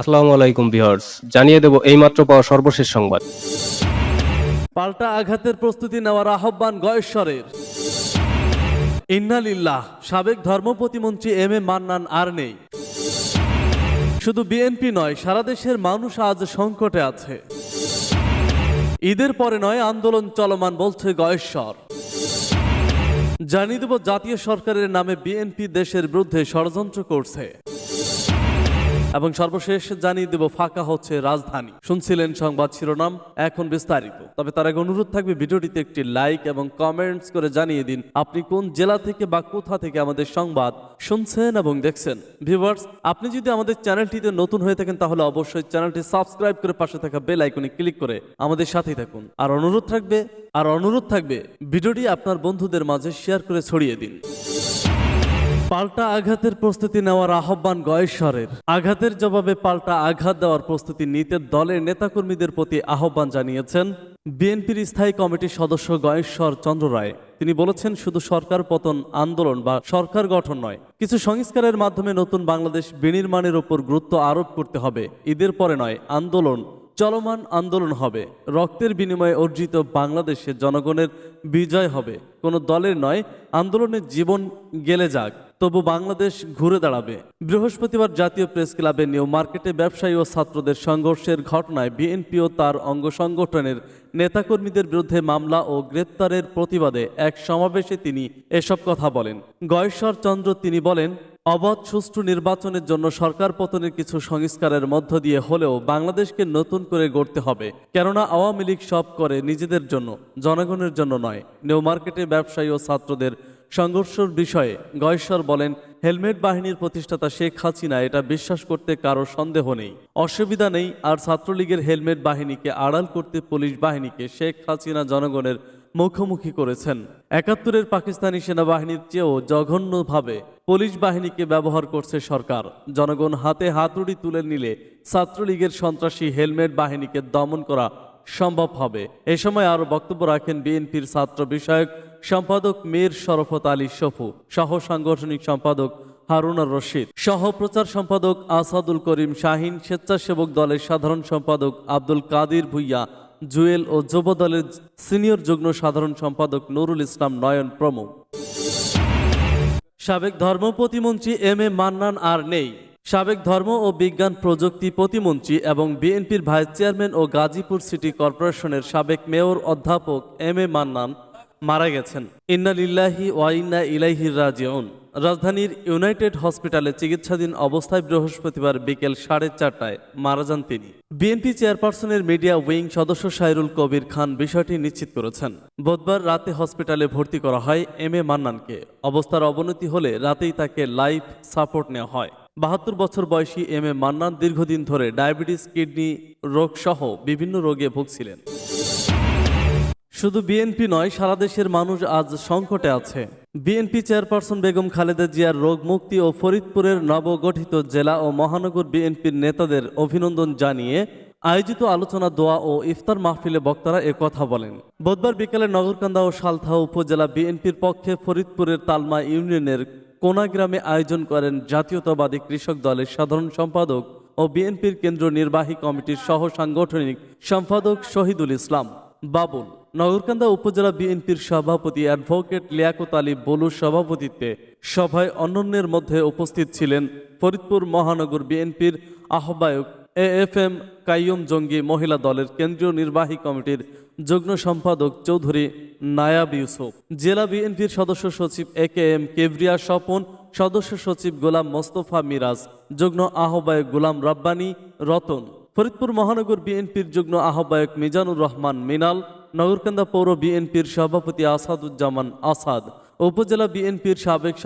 আসসালামু আলাইকুম ভিউয়ার্স, জানিয়ে দেব এইমাত্র পাওয়া সর্বশেষ সংবাদ। পাল্টা আঘাতের প্রস্তুতি নেওয়ার আহ্বান গয়েশ্বরের। ইন্নালিল্লাহ, সাবেক ধর্ম প্রতিমন্ত্রী এম এ মান্নান আর নেই। শুধু বিএনপি নয়, সারা দেশের মানুষ আজ সংকটে আছে। ঈদের পরে নয়, আন্দোলন চলমান বলছে গয়েশ্বর। জানিয়ে দেব জাতীয় সরকারের নামে বিএনপি দেশের বিরুদ্ধে ষড়যন্ত্র করছে। এবং সর্বশেষ জানিয়ে দেব, ফাঁকা হচ্ছে রাজধানী। শুনছিলেন সংবাদ শিরোনাম, এখন বিস্তারিত। তবে তার আগে অনুরোধ থাকবে, ভিডিওটিতে একটি লাইক এবং কমেন্টস করে জানিয়ে দিন, আপনি কোন জেলা থেকে বা কোথা থেকে আমাদের সংবাদ শুনছেন এবং দেখছেন। ভিউয়ার্স, আপনি যদি আমাদের চ্যানেলটিতে নতুন হয়ে থাকেন, তাহলে অবশ্যই চ্যানেলটি সাবস্ক্রাইব করে পাশে থাকা বেল আইকনে ক্লিক করে আমাদের সাথেই থাকুন। আর অনুরোধ থাকবে, আর অনুরোধ থাকবে, ভিডিওটি আপনার বন্ধুদের মাঝে শেয়ার করে ছড়িয়ে দিন। পাল্টা আঘাতের প্রস্তুতি নেওয়ার আহ্বান গয়েশ্বরের। আঘাতের জবাবে পাল্টা আঘাত দেওয়ার প্রস্তুতি নিতে দলের নেতাকর্মীদের প্রতি আহ্বান জানিয়েছেন বিএনপির স্থায়ী কমিটির সদস্য গয়েশ্বর চন্দ্র রায়। তিনি বলেছেন, শুধু সরকার পতন আন্দোলন বা সরকার গঠন নয়, কিছু সংস্কারের মাধ্যমে নতুন বাংলাদেশ বিনির্মাণের উপর গুরুত্ব আরোপ করতে হবে। ঈদের পরে নয়, আন্দোলন, চলমান আন্দোলন হবে। রক্তের বিনিময়ে অর্জিত বাংলাদেশে জনগণের বিজয় হবে। কোনো দলের নয়, আন্দোলনের জীবন গেলে যাক। তবু বাংলাদেশ ঘুরে দাঁড়াবে। বৃহস্পতিবার জাতীয় প্রেস ক্লাবে নিউ মার্কেটে ব্যবসায়ী ও ছাত্রদের সংঘর্ষের ঘটনায় বিএনপি ও তার অঙ্গ সংগঠনের নেতাকর্মীদের বিরুদ্ধে মামলা ও গ্রেপ্তারের প্রতিবাদে এক সমাবেশে তিনি এসব কথা বলেন। গয়েশ্বর চন্দ্র তিনি বলেন, অবাধ সুষ্ঠু নির্বাচনের জন্য সরকার পতনের কিছু সংস্কারের মধ্য দিয়ে হলেও বাংলাদেশকে নতুন করে গড়তে হবে, কেননা আওয়ামী লীগ সব করে নিজেদের জন্য, জনগণের জন্য নয়। নিউ মার্কেটে ব্যবসায়ী ও ছাত্রদের সংঘর্ষের বিষয়ে গয়েশ্বর বলেন, হেলমেট বাহিনীর প্রতিষ্ঠাতা শেখ হাসিনা এটা বিশ্বাস করতে কারও সন্দেহ নেই। অসুবিধা নেই, আর ছাত্রলীগের হেলমেট বাহিনীকে আড়াল করতে পুলিশ বাহিনীকে শেখ হাসিনা জনগণের মুখোমুখি করেছেন। একাত্তরের পাকিস্তানি সেনাবাহিনীর চেয়েও জঘন্যভাবে পুলিশ বাহিনীকে ব্যবহার করছে সরকার। জনগণ হাতে হাতুড়ি তুলে নিলে ছাত্রলীগের সন্ত্রাসী হেলমেট বাহিনীকে দমন করা সম্ভব হবে। এ সময় আরও বক্তব্য রাখেন বিএনপির ছাত্র বিষয়ক সম্পাদক মীর শরফত আলী শফু সহ সাংগঠনিক সম্পাদক হারুনার রশিদ, সহ প্রচার সম্পাদক আসাদুল করিম শাহিন, স্বেচ্ছাসেবক দলের সাধারণ সম্পাদক আব্দুল কাদির ভুইয়া, জুয়েল ও যুব দলের সিনিয়র যুগ্ম সাধারণ সম্পাদক নুরুল ইসলাম নয়ন প্রমুখ। সাবেক ধর্ম প্রতিমন্ত্রী এম এ মান্নান আর নেই। সাবেক ধর্ম ও বিজ্ঞান প্রযুক্তি প্রতিমন্ত্রী এবং বিএনপির ভাইস চেয়ারম্যান ও গাজীপুর সিটি কর্পোরেশনের সাবেক মেয়র অধ্যাপক এম এ মান্নান মারা গেছেন। ইন্না লিল্লাহি ওয়া ইন্না ইলাইহি রাজিউন। রাজধানীর ইউনাইটেড হসপিটালে চিকিৎসাধীন অবস্থায় বৃহস্পতিবার বিকেল সাড়ে চারটায় মারা যান তিনি। বিএনপি চেয়ারপারসনের মিডিয়া উইং সদস্য সাইরুল কবির খান বিষয়টি নিশ্চিত করেছেন। বুধবার রাতে হসপিটালে ভর্তি করা হয় এম এ মান্নানকে। অবস্থার অবনতি হলে রাতেই তাকে লাইফ সাপোর্ট নেওয়া হয়। বাহাত্তর বছর বয়সী এম এ মান্নান দীর্ঘদিন ধরে ডায়াবেটিস, কিডনি রোগ সহ বিভিন্ন রোগে ভুগছিলেন। শুধু বিএনপি নয়, সারা দেশের মানুষ আজ সংকটে আছে। বিএনপি চেয়ারপারসন বেগম খালেদা জিয়ার রোগ মুক্তি ও ফরিদপুরের নবগঠিত জেলা ও মহানগর বিএনপির নেতাদের অভিনন্দন জানিয়ে আয়োজিত আলোচনা, দোয়া ও ইফতার মাহফিলে বক্তারা কথা বলেন। বুধবার বিকেলে নগরকান্দা ও সালথা উপজেলা বিএনপির পক্ষে ফরিদপুরের তালমা ইউনিয়নের কোনা গ্রামে আয়োজন করেন জাতীয়তাবাদী কৃষক দলের সাধারণ সম্পাদক ও বিএনপির কেন্দ্র নির্বাহী কমিটির সহ সাংগঠনিক সম্পাদক শহীদুল ইসলাম। বাবুল নগরকান্দা উপজেলা বিএনপির সভাপতি অ্যাডভোকেট লিয়াকত আলী বলুর সভাপতিত্বে সভায় অন্যান্যের মধ্যে উপস্থিত ছিলেন ফরিদপুর মহানগর বিএনপির আহ্বায়ক এ এফ এম কাইয়ুম জঙ্গি মহিলা দলের কেন্দ্রীয় নির্বাহী কমিটির যুগ্ম সম্পাদক চৌধুরী নায়াব ইউসুফ। জেলা বিএনপির সদস্য সচিব এ কে এম কেভরিয়া স্বপন, সদস্য সচিব গোলাম মোস্তফা মিরাজ, যুগ্ম আহ্বায়ক গোলাম রাব্বানী রতন। ফরিদপুর মহানগর বিএনপির যুগ্ম আহ্বায়ক মিজানুর রহমান মিনাল নগরকান্দা পৌর বিএনপির সভাপতি আসাদুজ্জামান আসাদ, উপজেলা বিএনপির সাবেক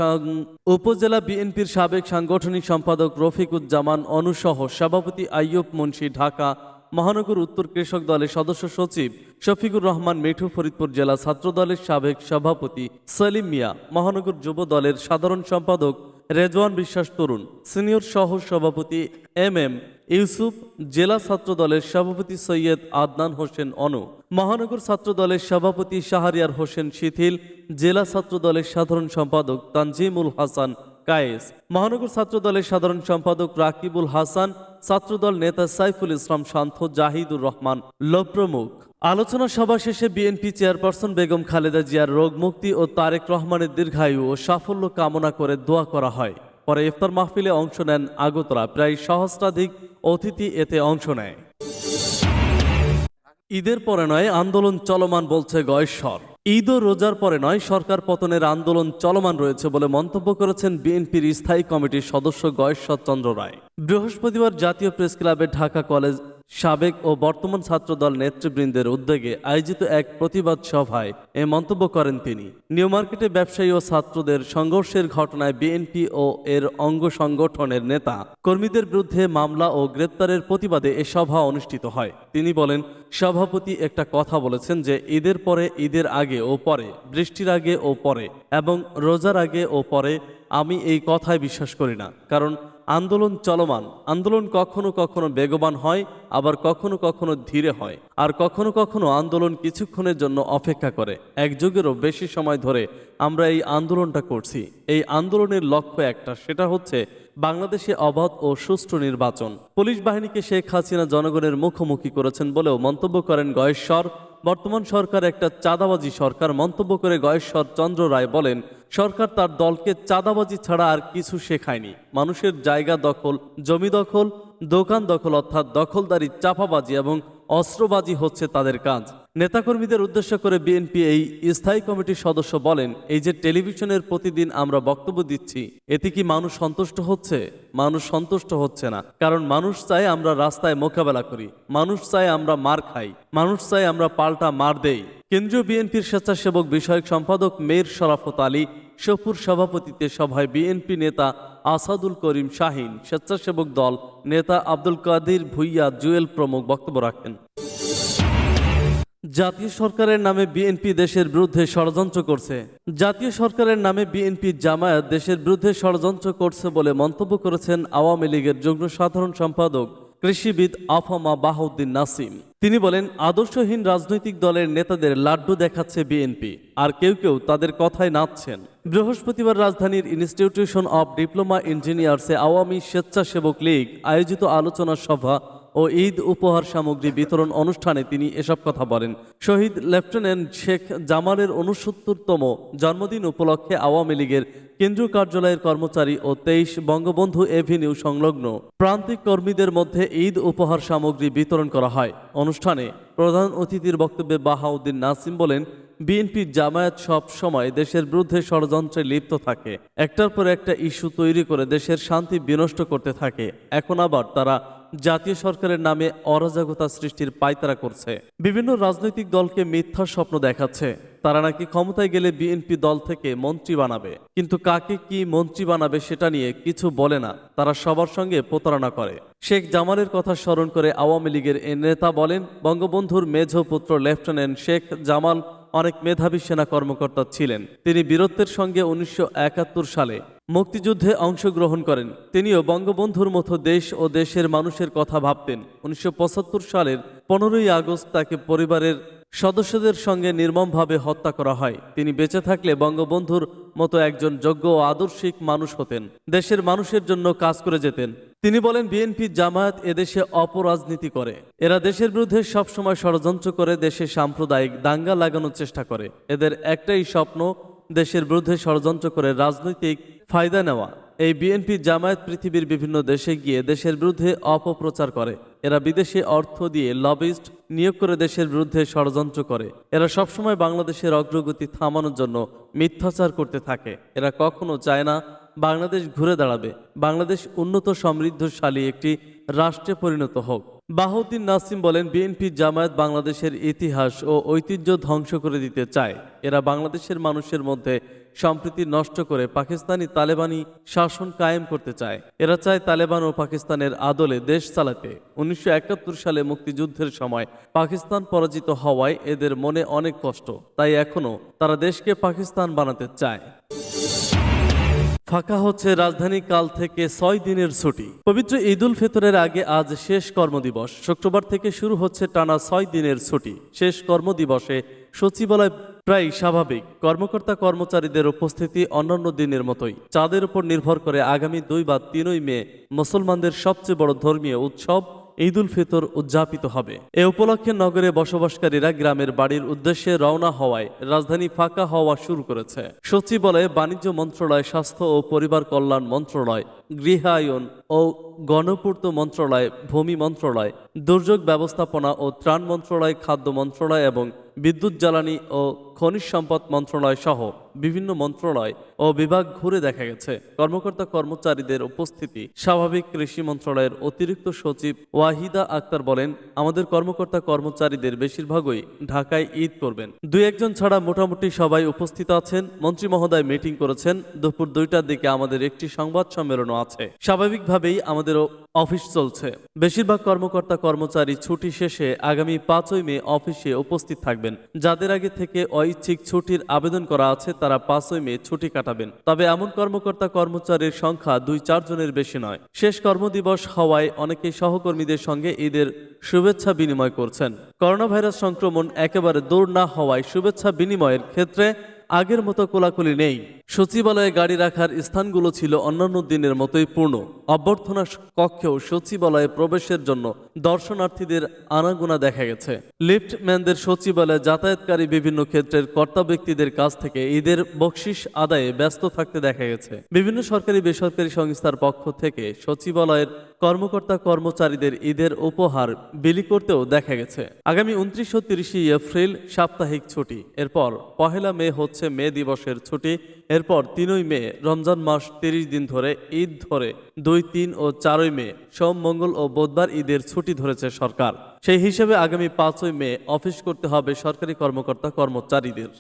উপজেলা বিএনপির সাবেক সাংগঠনিক সম্পাদক রফিকুজ্জামান অনুসহ সভাপতি আইয়ুব মুন্সি ঢাকা, মহানগর উত্তর কৃষক দলের সদস্য সচিব শফিকুর রহমান মিঠু ফরিদপুর জেলা ছাত্র দলের সাবেক সভাপতি সেলিম মিয়া, মহানগর যুব দলের সাধারণ সম্পাদক রেজওয়ান বিশ্বাস তরুণ, সিনিয়র সহ সভাপতি এম এম ইউসুফ জেলা ছাত্র দলের সভাপতি সৈয়দ আদনান হোসেন অনু, মহানগর ছাত্র দলের সভাপতি শাহরিয়ার হোসেন শিথিল, জেলা ছাত্র দলের সাধারণ সম্পাদক তানজিমুল হাসান কায়েস, মহানগর ছাত্র দলের সাধারণ সম্পাদক রাকিবুল হাসান, ছাত্রদল নেতা সাইফুল ইসলাম শান্ত, জাহিদুর রহমান লোক প্রমুখ আলোচনা সভা শেষে বিএনপি চেয়ারপারসন বেগম খালেদা জিয়ার রোগ মুক্তি ও তারেক রহমানের দীর্ঘায়ু ও সাফল্য কামনা করে দোয়া করা হয়। পরে ইফতার মাহফিলে অংশ নেন আগতরা প্রায় সহস্রাধিক অতিথি এতে অংশ নেয়। ঈদের পরে নয়, আন্দোলন চলমান বলছে গয়েশ্বর। ঈদ ও রোজার পরে নয়, সরকার পতনের আন্দোলন চলমান রয়েছে বলে মন্তব্য করেছেন বিএনপির স্থায়ী কমিটির সদস্য গয়েশ্বর চন্দ্র রায়। বৃহস্পতিবার জাতীয় প্রেস ক্লাবে ঢাকা কলেজ সাবেক ও বর্তমান ছাত্রদল নেতৃবৃন্দের উদ্যোগে আয়োজিত এক প্রতিবাদ সভায় এ মন্তব্য করেন তিনি। নিউ মার্কেটে ব্যবসায়ী ও ছাত্রদের সংঘর্ষের ঘটনায় বিএনপি ও এর অঙ্গ সংগঠনের নেতা কর্মীদের বিরুদ্ধে মামলা ও গ্রেপ্তারের প্রতিবাদে এ সভা অনুষ্ঠিত হয়। তিনি বলেন, সভাপতি একটা কথা বলেছেন যে ঈদের পরে, ঈদের আগে ও পরে, বৃষ্টির আগে ও পরে এবং রোজার আগে ও পরে আমি এই কথায় বিশ্বাস করি না। কারণ আন্দোলন চলমান। আন্দোলন কখনো কখনো বেগবান হয়, আবার কখনো কখনো ধীরে হয়। আর কখনো কখনো আন্দোলন কিছুক্ষণের জন্য অপেক্ষা করে। এক যুগেরও বেশি সময় ধরে আমরা এই আন্দোলনটা করছি। এই আন্দোলনের লক্ষ্য একটা, সেটা হচ্ছে বাংলাদেশে অবাধ ও সুষ্ঠু নির্বাচন। পুলিশ বাহিনীকে শেখ হাসিনা জনগণের মুখোমুখি করেছেন বলেও মন্তব্য করেন গয়েশ্বর। বর্তমান সরকার একটা চাঁদাবাজি সরকার মন্তব্য করে গয়েশ্বর চন্দ্র রায় বলেন, সরকার তার দলকে চাঁদাবাজি ছাড়া আর কিছু শেখায়নি। মানুষের জায়গা দখল, জমি দখল, দোকান দখল অর্থাৎ দখলদারি, চাপাবাজি এবং অস্ত্রবাজি হচ্ছে তাদের কাজ। নেতাকর্মীদের উদ্দেশ্য করে বিএনপি এই স্থায়ী কমিটির সদস্য বলেন, এই যে টেলিভিশনের প্রতিদিন আমরা বক্তব্য দিচ্ছি, এতে কি মানুষ সন্তুষ্ট হচ্ছে? মানুষ সন্তুষ্ট হচ্ছে না, কারণ মানুষ চায় আমরা রাস্তায় মোকাবেলা করি, মানুষ চায় আমরা মার খাই, মানুষ চায় আমরা পাল্টা মার দেই। কেন্দ্রীয় বিএনপির স্বেচ্ছাসেবক বিষয়ক সম্পাদক মের শরাফত আলী শপুর সভাপতিত্বে সভায় বিএনপি নেতা আসাদুল করিম শাহিন, স্বেচ্ছাসেবক দল নেতা আব্দুল কাদির ভুইয়া জুয়েল প্রমুখ বক্তব্য রাখেন। জাতীয় সরকারের নামে বিএনপি দেশের বিরুদ্ধে ষড়যন্ত্র করছে। জাতীয় সরকারের নামে বিএনপি জামায়াত দেশের বিরুদ্ধে ষড়যন্ত্র করছে বলে মন্তব্য করেছেন আওয়ামী লীগের যুগ্ম সাধারণ সম্পাদক কৃষিবিদ আফামা বাহাউদ্দিন নাসিম। তিনি বলেন, আদর্শহীন রাজনৈতিক দলের নেতাদের লাড্ডু দেখাচ্ছে বিএনপি, আর কেউ কেউ তাদের কথায় নাচছেন। বৃহস্পতিবার রাজধানীর ইনস্টিটিউশন অব ডিপ্লোমা ইঞ্জিনিয়ার্সে আওয়ামী স্বেচ্ছাসেবক লীগ আয়োজিত আলোচনা সভা ও ঈদ উপহার সামগ্রী বিতরণ অনুষ্ঠানে তিনি এসব কথা বলেন। শহীদ লেফটেন্যান্ট শেখ জামালের উনসত্তরতম জন্মদিন উপলক্ষে আওয়ামী লীগের কেন্দ্রীয় কার্যালয়ের কর্মচারী ও তেইশ বঙ্গবন্ধু এভিনিউ সংলগ্ন প্রান্তিক কর্মীদের মধ্যে ঈদ উপহার সামগ্রী বিতরণ করা হয়। অনুষ্ঠানে প্রধান অতিথির বক্তব্যে বাহাউদ্দিন নাসিম বলেন, বিএনপি জামায়াত সব সময় দেশের বিরুদ্ধে ষড়যন্ত্রে লিপ্ত থাকে। একটার পর একটা ইস্যু তৈরি করে দেশের শান্তি বিনষ্ট করতে থাকে। এখন আবার তারা জাতীয় সরকারের নামে অরাজকতা সৃষ্টির পায়তারা করছে। বিভিন্ন রাজনৈতিক দলকে মিথ্যা স্বপ্ন দেখাচ্ছে। তারা নাকি ক্ষমতায় গেলে বিএনপি দল থেকে মন্ত্রী বানাবে। কিন্তু কাকে কি মন্ত্রী বানাবে সেটা নিয়ে কিছু বলে না। তারা সবার সঙ্গে প্রতারণা করে। শেখ জামালের কথা স্মরণ করে আওয়ামী লীগের এ নেতা বলেন, বঙ্গবন্ধুর মেঝ পুত্র লেফটেন্যান্ট শেখ জামাল অনেক মেধাবী সেনা কর্মকর্তা ছিলেন। তিনি বীরত্বের সঙ্গে উনিশশো একাত্তর সালে মুক্তিযুদ্ধে অংশগ্রহণ করেন। তিনিও বঙ্গবন্ধুর মতো দেশ ও দেশের মানুষের কথা ভাবতেন। উনিশশো পঁচাত্তর সালের পনেরোই আগস্ট তাকে পরিবারের সদস্যদের সঙ্গে নির্মমভাবে হত্যা করা হয়। তিনি বেঁচে থাকলে বঙ্গবন্ধুর মতো একজন যোগ্য ও আদর্শিক মানুষ হতেন। দেশের মানুষের জন্য কাজ করে যেতেন। তিনি বলেন, বিএনপি জামায়াত এদেশে অপরাজনীতি করে। এরা দেশের বিরুদ্ধে সবসময় ষড়যন্ত্র করে, দেশে সাম্প্রদায়িক দাঙ্গা লাগানোর চেষ্টা করে। এদের একটাই স্বপ্ন, দেশের বিরুদ্ধে ষড়যন্ত্র করে রাজনৈতিক ফায়দা নেওয়া। এই বিএনপি জামায়াত পৃথিবীর বিভিন্ন দেশে গিয়ে দেশের বিরুদ্ধে অপপ্রচার করে। এরা বিদেশে অর্থ দিয়ে লবিস্ট নিয়োগ করে দেশের বিরুদ্ধে ষড়যন্ত্র করে। এরা সবসময় বাংলাদেশের অগ্রগতি থামানোর জন্য মিথ্যাচার করতে থাকে। এরা কখনো চায় না বাংলাদেশ ঘুরে দাঁড়াবে। বাংলাদেশ উন্নত, সমৃদ্ধশালী একটি রাষ্ট্রে পরিণত হোক। বাহুদ্দিন নাসিম বলেন, বিএনপি জামায়াত বাংলাদেশের ইতিহাস ও ঐতিহ্য ধ্বংস করে দিতে চায়। এরা বাংলাদেশের মানুষের মধ্যে সম্প্রীতি নষ্ট করে পাকিস্তানি তালেবানি শাসন কায়েম করতে চায়। এরা চায় তালেবান ও পাকিস্তানের আদলে দেশ চালাতে। উনিশশো একাত্তর সালে মুক্তিযুদ্ধের সময় পাকিস্তান পরাজিত হওয়ায় এদের মনে অনেক কষ্ট। তাই এখনও তারা দেশকে পাকিস্তান বানাতে চায়। ফাঁকা হচ্ছে রাজধানী কাল থেকে ছয় দিনের ছুটি। পবিত্র ঈদ উল ফিতরের আগে আজ শেষ কর্মদিবস। শুক্রবার থেকে শুরু হচ্ছে টানা ছয় দিনের ছুটি। শেষ কর্মদিবসে সচিবালয় প্রায় স্বাভাবিক, কর্মকর্তা কর্মচারীদের উপস্থিতি অন্যান্য দিনের মতোই। চাঁদের উপর নির্ভর করে আগামী দুই বা তিনই মে মুসলমানদের সবচেয়ে বড় ধর্মীয় উৎসব ঈদ উল ফিতর উদযাপিত হবে। এ উপলক্ষে নগরে বসবাসকারীরা গ্রামের বাড়ির উদ্দেশ্যে রওনা হওয়ায় রাজধানী ফাঁকা হওয়া শুরু করেছে। সচিবালয়ে বাণিজ্য মন্ত্রণালয়, স্বাস্থ্য ও পরিবার কল্যাণ মন্ত্রণালয় গৃহায়ন ও গণপূর্ত মন্ত্রণালয়, ভূমি মন্ত্রণালয়, দুর্যোগ ব্যবস্থাপনা ও ত্রাণ মন্ত্রণালয়, খাদ্য মন্ত্রণালয় এবং বিদ্যুৎ জ্বালানি ও খনিজ সম্পদ মন্ত্রণালয় সহ বিভিন্ন মন্ত্রণালয় ও বিভাগ ঘুরে দেখা গেছে। কর্মকর্তা কর্মচারীদের উপস্থিতি স্বাভাবিক কৃষি মন্ত্রণালয়ের অতিরিক্ত সচিব ওয়াহিদা আক্তার বলেন, আমাদের কর্মকর্তা কর্মচারীদের বেশিরভাগই ঢাকায় ঈদ করবেন। দুই একজন ছাড়া মোটামুটি সবাই উপস্থিত আছেন। মন্ত্রী মহোদয় মিটিং করেছেন। দুপুর দুইটার দিকে আমাদের একটি সংবাদ সম্মেলনও আছে। স্বাভাবিকভাবেই আমাদেরও অফিস চলছে। বেশিরভাগ কর্মকর্তা কর্মচারী ছুটি শেষে আগামী পাঁচই মে অফিসে উপস্থিত থাকবেন। যাদের আগে থেকে অইচ্ছিক ছুটির আবেদন করা আছে, তারা পাঁচই মে ছুটি কাটাবেন। তবে এমন কর্মকর্তা কর্মচারীর সংখ্যা দুই চারজনের বেশি নয়। শেষ কর্মদিবস হওয়ায় অনেকেই সহকর্মীদের সঙ্গে ঈদের শুভেচ্ছা বিনিময় করছেন। করোনা ভাইরাস সংক্রমণ একেবারে দূর না হওয়ায় শুভেচ্ছা বিনিময়ের ক্ষেত্রে আগের মতো কোলাকুলি নেই। সচিবালয়ে গাড়ি রাখার স্থানগুলো ছিল অন্যান্য দিনের মতোই পূর্ণ। অভ্যর্থনা কক্ষেও সচিবালয়ে প্রবেশের জন্য দর্শনার্থীদের আনাগোনা দেখা গেছে। লিফটম্যানদের সচিবালয়ে যাতায়াতকারী বিভিন্ন ক্ষেত্রের কর্তা ব্যক্তিদের কাছ থেকে ঈদের বকশিস আদায়ে ব্যস্ত থাকতে দেখা গেছে। বিভিন্ন সরকারি বেসরকারি সংস্থার পক্ষ থেকে সচিবালয়ের কর্মকর্তা কর্মচারীদের ঈদের উপহার বিলি করতেও দেখা গেছে। আগামী উনত্রিশ ও তিরিশে এপ্রিল সাপ্তাহিক ছুটি। এরপর পহেলা মে হচ্ছে মে দিবসের ছুটি। এরপর তিনই মে, রমজান মাস তিরিশ দিন ধরে, ঈদ ধরে দুই, তিন ও চারই মে, সোম, মঙ্গল ও বুধবার ঈদের ছুটি ধরেছে সরকার। সেই হিসেবে আগামী পাঁচই মে অফিস করতে হবে সরকারি কর্মকর্তা কর্মচারীদের